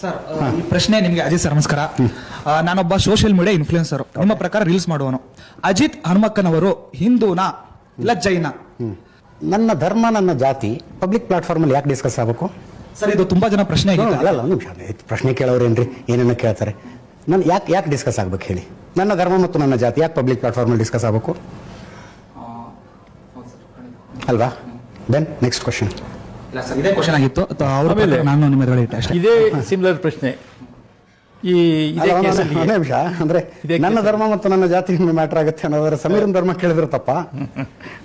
Sir ಈ ಪ್ರಶ್ನೆ ನಿಮಗೆ ಅಜಿತ್ ಸರ್ ನಮಸ್ಕಾರ. ನಾನೊಬ್ಬ ಸೋಷಿಯಲ್ ಮೀಡಿಯಾ ಇನ್ಫ್ಲೂಯೆನ್ಸರ್ ನಿಮ್ಮ ಪ್ರಕಾರ ರೀಲ್ಸ್ ಮಾಡುವನು. ಅಜಿತ್ ಹನುಮಕ್ಕನವರು ಹಿಂದೂನಾ ಇಲ್ಲ ಜೈನ ನನ್ನ ಧರ್ಮ ನನ್ನ ಜಾತಿ ಪಬ್ಲಿಕ್ ಪ್ಲಾಟ್ಫಾರ್ಮ್ ಅಲ್ಲಿ ಯಾಕೆ ಡಿಸ್ಕಸ್ ಆಗಬೇಕು? ಸರ್ ಇದು ತುಂಬಾ ಜನ ಪ್ರಶ್ನೆ ಅಲ್ಲ ಒಂದು ನಿಮಿಷ ಪ್ರಶ್ನೆ ಕೇಳೋರೇನ್ರಿ? ಏನೇನೋ ಕೇಳ್ತಾರೆ. ನಾನು ಯಾಕೆ ಯಾಕೆ ಡಿಸ್ಕಸ್ ಆಗ್ಬೇಕು ಹೇಳಿ? ನನ್ನ ಧರ್ಮ ಮತ್ತು ನನ್ನ ಜಾತಿ ಯಾಕೆ ಪಬ್ಲಿಕ್ ಪ್ಲಾಟ್ಫಾರ್ಮ್ ಅಲ್ಲಿ ಡಿಸ್ಕಸ್ ಆಗಬೇಕು? ಅಲ್ವಾ? ದೆನ್ ನೆಕ್ಸ್ಟ್ ಕ್ವಶನ್ ಇಲ್ಲ ಸರ್ ಇದೇ ಕ್ವಶನ್ ಆಗಿತ್ತು. ತ- ಅವ್ರ ಆಮೇಲೆ- ಪ್ರಕಾರ ನಾನು ನಿಮ್ಮ ಎದುರುಗಡೆ ಇಟ್ಟೆ ಅಷ್ಟೇ. ಇದೇ ಸಿಮಿಲರ್ ಪ್ರಶ್ನೆ. ಈ ಇದೇ ಕೇಸಲ್ಲಿ ಒಂದೇ ನಿಮಿಷ. ಅಂದ್ರೆ ನನ್ನ. ಧರ್ಮ ಮತ್ತು ನನ್ನ ಜಾತಿ ಮ್ಯಾಟರ್ ಆಗುತ್ತೆ ಅನ್ನೋದ್ರ ಸಮೀರನ್ ಧರ್ಮ ಕೇಳಿದ್ರೆ ತಪ್ಪ.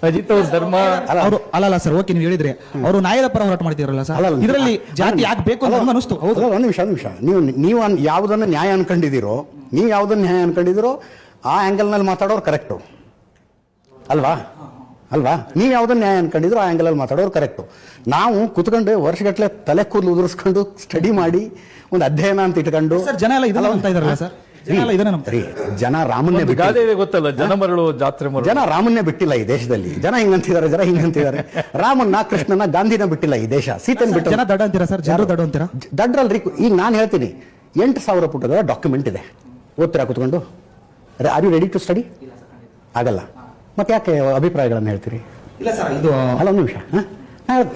ಅಜಿತ್ ಅವ್ರ ಧರ್ಮ. ಅಲ್ಲ. ಅವರು ಅಲ್ಲ ಅಲ್ಲ ಸರ್ ಓಕೆ ನೀವು ಹೇಳಿದ್ರೆ. ಅವರು ನ್ಯಾಯದ ಪರ ಹೋರಾಟ ಮಾಡ್ತಿದ್ರಲ್ಲ ಸರ್? ಅಲ್ಲ, ಅಲ್ಲ. ಇದರಲ್ಲಿ ಜಾತಿ ಆಗ್ಬೇಕು ಯಾಕೆ ಬೇಕು ಅಂತ ನಮ್ಗೆ ಅನಿಸ್ತು ಹೌದು ಒಂದ್ ನಿಮಿಷ ಒಂದು ನಿಮಿಷ. ನೀವು ನೀವು ಅನ್- ಯಾವುದನ್ನ ನ್ಯಾಯ ಅನ್ಕೊಂಡಿದ್ದೀರೋ ನೀವು ಯಾವುದನ್ನ ನ್ಯಾಯ ಅನ್ಕೊಂಡಿದ್ದೀರೋ ಆ ಆಂಗಲ್ನಲ್ಲಿ ಮಾತಾಡೋರು ಕರೆಕ್ಟು ಅಲ್ವಾ? ಅಲ್ವಾ? ನೀವು ಯಾವುದನ್ನ ನ್ಯಾಯ ಅನ್ಕೊಂಡಿದ್ರು ಆ ಆ್ಯಂಗಲಲ್ಲಿ ಮಾತಾಡೋರು ಕರೆಕ್ಟು ನಾವು ಕುತ್ಕೊಂಡು ವರ್ಷಗಟ್ಟಲೆ ತಲೆ ಕೂದಲು ಉದುರಿಸ್ಕೊಂಡು ಸ್ಟಡಿ ಮಾಡಿ ಒಂದು ಅಧ್ಯಯನ ಅಂತ ಇಟ್ಕೊಂಡು. ಸರ್ ಜನ ಎಲ್ಲ ಇದೆಲ್ಲ ಅಂತ ಇದಾರಲ್ಲ ಸರ್? ಜನ ರಾಮನ್ನೇ ಬಿಟ್ಟಿಲ್ಲ. ಗಾದೆ ಇದೆ ಗೊತ್ತಲ್ಲ ಜನ ಮರಳು ಜಾತ್ರೆ ಮರಳು. ಜನ ರಾಮನ್ನೇ ಬಿಟ್ಟಿಲ್ಲ ಈ ದೇಶದಲ್ಲಿ. ಜನ ಹಿಂಗಂತಿದ್ದಾರೆ ಜನ ಹಿಂಗಂತಿದ್ದಾರೆ. ರಾಮನ್ನ ಕೃಷ್ಣನ ಗಾಂಧಿನ ಬಿಟ್ಟಿಲ್ಲ ಈ ದೇಶ. ಸೀತನ್ ಬಿಟ್ಟು ಜನ ದಡ್ಡ ಅಂತೀರಾ ಸರ್? ಜನರು ದಡ ಅಂತೀರಾ? ದಡ್ರಲ್ರಿ ಈಗ ನಾನು ಹೇಳ್ತೀನಿ ಎಂಟು ಸಾವಿರ ಪುಟದ ಡಾಕ್ಯುಮೆಂಟ್ ಇದೆ. ಓದ್ತೀರಾ ಕುತ್ಕೊಂಡು? Are you ready to study ಆಗಲ್ಲ. ಮತ್ತೆ ಯಾಕೆ ಅಭಿಪ್ರಾಯಗಳನ್ನು ಹೇಳ್ತೀರಿ? ಇಲ್ಲ ಸರ್ ಇದು ಅಲ್ಲ ಒಂದು ನಿಮಿಷ.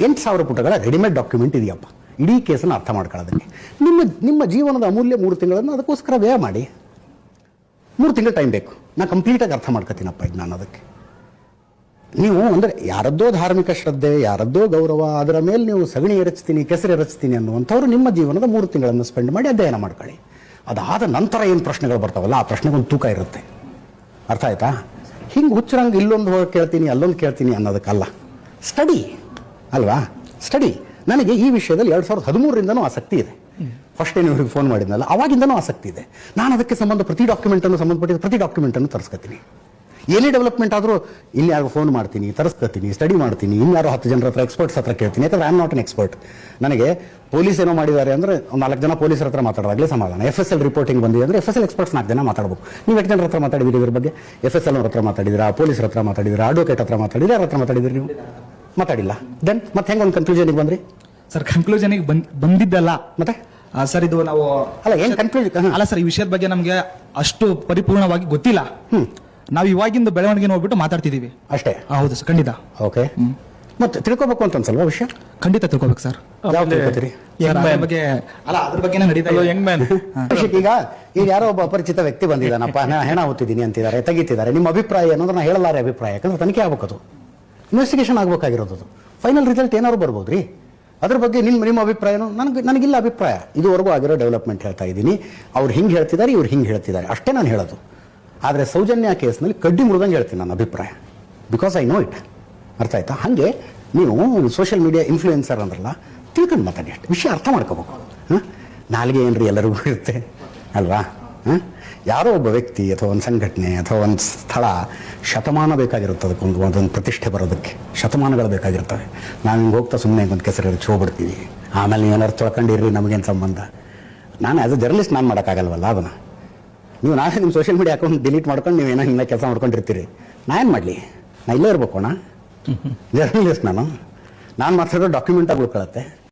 ಎಂಟು ಸಾವಿರ ಪುಟಗಳ ರೆಡಿಮೇಡ್ ಡಾಕ್ಯುಮೆಂಟ್ ಇದೆಯಪ್ಪ. ಇಡೀ ಕೇಸನ್ನು ಅರ್ಥ ಮಾಡ್ಕೊಳ್ಳೋದಕ್ಕೆ. ನಿಮ್ಮ ನಿಮ್ಮ ಜೀವನದ ಅಮೂಲ್ಯ ಮೂರು ತಿಂಗಳನ್ನು ಅದಕ್ಕೋಸ್ಕರ ವ್ಯಯ ಮಾಡಿ. ಮೂರು ತಿಂಗಳು ಟೈಮ್ ಬೇಕು. ನಾನು ಕಂಪ್ಲೀಟಾಗಿ ಅರ್ಥ ಮಾಡ್ಕೊತೀನಪ್ಪ ಇದು ನಾನು ಅದಕ್ಕೆ. ನೀವು ಅಂದರೆ ಯಾರದ್ದೋ ಧಾರ್ಮಿಕ ಶ್ರದ್ಧೆ ಯಾರದ್ದೋ ಗೌರವ ಅದರ ಮೇಲೆ ನೀವು ಸಗಣಿ ಎರಚ್ತೀನಿ ಕೆಸರು ಎರಚ್ತೀನಿ ಅನ್ನುವಂಥವ್ರು ನಿಮ್ಮ ಜೀವನದ ಮೂರು ತಿಂಗಳನ್ನು ಸ್ಪೆಂಡ್ ಮಾಡಿ ಅಧ್ಯಯನ ಮಾಡ್ಕೊಳ್ಳಿ. ಅದಾದ ನಂತರ ಏನು ಪ್ರಶ್ನೆಗಳು ಬರ್ತಾವಲ್ಲ ಆ ಪ್ರಶ್ನೆಗೊಂದು ತೂಕ ಇರುತ್ತೆ. ಅರ್ಥ ಆಯ್ತಾ? ಹಿಂಗೆ ಹುಚ್ಚರಂಗೆ ಇಲ್ಲೊಂದು ಹೋಗಿ ಕೇಳ್ತೀನಿ, ಅಲ್ಲೊಂದು ಕೇಳ್ತೀನಿ ಅನ್ನೋದಕ್ಕಲ್ಲ. ಸ್ಟಡಿ ಅಲ್ವಾ? ಸ್ಟಡಿ ನನಗೆ ಈ ವಿಷಯದಲ್ಲಿ ಎರಡು ಸಾವಿರದ ಹದಿಮೂರರಿಂದನೂ ಆಸಕ್ತಿ ಇದೆ. ಫಸ್ಟ್ ಏನು ಇವ್ರಿಗೆ ಫೋನ್ ಮಾಡಿದ್ನಲ್ಲ, ಅವಾಗಿಂದನೂ ಆಸಕ್ತಿ ಇದೆ. ನಾನು ಅದಕ್ಕೆ ಸಂಬಂಧ ಪ್ರತಿ ಡಾಕ್ಯುಮೆಂಟನ್ನು ಸಂಬಂಧಪಟ್ಟಿದ ಪ್ರತಿ ಡಾಕ್ಯುಮೆಂಟನ್ನು ತರಿಸ್ಕೊತೀನಿ. ಏನೇ ಡೆವಲಪ್ಮೆಂಟ್ ಆದರೂ ಇಲ್ಲಿ ಯಾರು ಫೋನ್ ಮಾಡ್ತೀನಿ ತರಿಸ್ಕೊತೀನಿ ಸ್ಟಡಿ ಮಾಡ್ತೀನಿ ಇನ್ಯಾರೋ ಹತ್ತು ಜನರ ಹತ್ರ ಎಕ್ಸ್ಪರ್ಟ್ಸ್ ಹತ್ರ ಕೇಳ್ತೀನಿ ಯಾಕಂದ್ರೆ I am not an expert ನನಗೆ ಪೊಲೀಸ್ ಏನೋ ಮಾಡಿದ್ದಾರೆ ಅಂದರೆ ಒಂದು ನಾಲ್ಕು ಜನ ಪೊಲೀಸರ ಹತ್ರ ಮಾತಾಡೋದಾಗಲೇ ಸಮಾಧಾನ. ಎಫ್ ಎಸ್ ಎಲ್ ರಿಪೋರ್ಟಿಂಗ್ ಬಂದಿದೆ ಅಂದರೆ ಎಫ್ ಎಸ್ ಎಲ್ ಎಕ್ಸ್ಪರ್ಟ್ಸ್ ನಾಲ್ಕು ಜನ ಮಾತಾಡಬೇಕು ನೀವು ಎಷ್ಟು ಜನರ ಹತ್ರ ಮಾತಾಡಿದಿರಿ ಇದ್ರ ಬಗ್ಗೆ? ಎಫ್ ಎಸ್ ಎಲ್ ಅವ್ರ ಹತ್ರ ಮಾತಾಡಿದಿರಾ ಪೊಲೀಸರ ಹತ್ರ ಮಾತಾಡಿದಿರಾ ಅಡ್ವೊಕೇಟ್ ಹತ್ರ ಮಾತಾಡಿದ್ರೆ ಯಾರ ಹತ್ರ ಮಾತಾಡಿದಿರಿ ನೀವು? ಮಾತಾಡಿಲ್ಲ. ದೆನ್ ಮತ್ತೆ ಹೆಂಗೆ ಒಂದು ಕನ್ಕ್ಲೂಷನಿಗೆ ಬಂದ್ರಿ? ಸರ್ ಕನ್ಕ್ಲೂಷನ್ ಬಂದಿದ್ದಲ್ಲ. ಮತ್ತೆ? ಸರ್ ಇದು ನಾವು ಅಲ್ಲ ಏನು ಕನ್ಕ್ಲೂಷನ್ ಅಲ್ಲ ಸರ್ ಈ ವಿಷಯದ ಬಗ್ಗೆ ನಮಗೆ ಅಷ್ಟು ಪರಿಪೂರ್ಣವಾಗಿ ಗೊತ್ತಿಲ್ಲ. ನಾವು ಇವಾಗಿಂದ ಬೆಳವಣಿಗೆ ನೋಡ್ಬಿಟ್ಟು ಮಾತಾಡ್ತಿದೀವಿ ಅಷ್ಟೇ? ಆ, ಹೌದು ಸರ್ ಖಂಡಿತ. ಓಕೆ. ಮತ್ತೆ ತಿಳ್ಕೊಬೇಕು ಅಂತ ಅನ್ಸಲ್ವಾ ವಿಷಯ? ಖಂಡಿತ ತಿಳ್ಕೊಬೇಕು ಸರ್. ಯಾವ ಆಮೇಲೆ ತಿಳ್ಕೊತೀರಿ? ಸರ್, ಅದ್ರ man. ಬಗ್ಗೆ ಅಲ್ಲ ಅದ್ರ ಬಗ್ಗೆನೇ ನಡೀತಾ ಹಲೋ ಇದೆ. ಮ್ಯಾನ್ ಅಭಿಷೇಕ್ ಈಗ ಈಗ ಯಾರೋ ಒಬ್ಬ ಅಪರಿಚಿತ ವ್ಯಕ್ತಿ ಬಂದಿದ್ದಾನಪ್ಪ ನಾ ಹೆಣ ಓದ್ತಿದ್ದೀನಿ ಅಂತಿದ್ದಾರೆ ತೆಗಿತಿದ್ದಾರೆ. ನಿಮ್ಮ ಅಭಿಪ್ರಾಯ ಅನ್ನೋದು ನಾ ಹೇಳಲಾರೆ ಅಭಿಪ್ರಾಯ ಯಾಕಂದ್ರೆ ತನಿಖೆ ಆಗ್ಬೇಕು ಅದು ಇನ್ವೆಸ್ಟಿಗೇಷನ್ ಆಗ್ಬೇಕಾಗಿರೋದು ಅದು. ಫೈನಲ್ ರಿಸಲ್ಟ್ ಏನಾದ್ರು ಬರ್ಬೋದು ರೀ ಅದ್ರ ಬಗ್ಗೆ ನಿಮ್ಮ ನಿಮ್ಮ ಅಭಿಪ್ರಾಯನು ನನಗೆ ನನಗಿಲ್ಲ ಅಭಿಪ್ರಾಯ. ಇದುವರೆಗೂ ಆಗಿರೋ ಡೆವಲಪ್ಮೆಂಟ್ ಹೇಳ್ತಾ ಇದ್ದೀನಿ. ಅವ್ರು ಹಿಂಗೆ ಹೇಳ್ತಿದ್ದಾರೆ ಇವ್ರು ಹಿಂಗೆ ಹೇಳ್ತಿದ್ದಾರೆ. ಅಷ್ಟೇ ನಾನು ಹೇಳೋದು. ಆದರೆ ಸೌಜನ್ಯ ಕೇಸ್ನಲ್ಲಿ ಕಡ್ಡಿ ಮುರಿದಂಗೆ ಹೇಳ್ತೀನಿ ನನ್ನ ಅಭಿಪ್ರಾಯ. ಬಿಕಾಸ್ ಐ ನೋ ಇಟ್ ಅರ್ಥ ಆಯ್ತಾ? ಹಾಗೆ ನೀವು ಸೋಷಿಯಲ್ ಮೀಡಿಯಾ ಇನ್ಫ್ಲೂಯೆನ್ಸರ್ ಅಂದ್ರಲ್ಲ, ತಿಳ್ಕೊಂಡು ಮಾತಾಡಿ ಅಷ್ಟು. ವಿಷಯ ಅರ್ಥ ಮಾಡ್ಕೋಬೇಕು. ಹಾಂ? ನಾಲ್ಗೆ ಏನ್ರಿ ಎಲ್ಲರಿಗೂ ಇರುತ್ತೆ? ಅಲ್ವಾ? ಹಾಂ? ಯಾರೋ ಒಬ್ಬ ವ್ಯಕ್ತಿ ಅಥವಾ ಒಂದು ಸಂಘಟನೆ ಅಥವಾ ಒಂದು ಸ್ಥಳ ಶತಮಾನ ಬೇಕಾಗಿರುತ್ತೆ ಅದಕ್ಕೊಂದು ಒಂದೊಂದು ಪ್ರತಿಷ್ಠೆ ಬರೋದಕ್ಕೆ. ಶತಮಾನಗಳು ಬೇಕಾಗಿರ್ತವೆ. ನಾನು ಹಿಂಗೆ ಹೋಗ್ತಾ ಸುಮ್ಮನೆ ಒಂದು ಕೆಸರು ಹೋಗ್ಬಿಡ್ತೀವಿ ಆಮೇಲೆ ನೀವು ಏನಾರು ತೊಳ್ಕೊಂಡಿರ್ರಿ ನಮಗೇನು ಸಂಬಂಧ? ನಾನು ಆ್ಯಸ್ ಅ ಜರ್ನಲಿಸ್ಟ್ ನಾನು ಮಾಡೋಕ್ಕಾಗಲ್ವಲ್ಲ ಅದನ್ನು. ನೀವು ನಾಳೆ ನಿಮ್ಮ ಸೋಷಿಯಲ್ ಮೀಡಿಯಾ ಅಕೌಂಟ್ ಡಿಲೀಟ್ ಮಾಡ್ಕೊಂಡು ನೀವು ಏನೋ ಹಿಂಗೆ ಕೆಲಸ ಮಾಡ್ಕೊಂಡಿರ್ತೀರಿ. ನಾ ಏನು ಮಾಡಲಿ? ನಾ ಇಲ್ಲೇ ಇರ್ಬೇಕು ಅಣ್ಣ. ಜರ್ನಲಿಸ್ಟ್ ನಾನು. ನಾನು ಮಾತಾಡೋ ಡಾಕ್ಯುಮೆಂಟ್ ಆಗಿ ಉಳ್ಕೊಳತ್ತೆ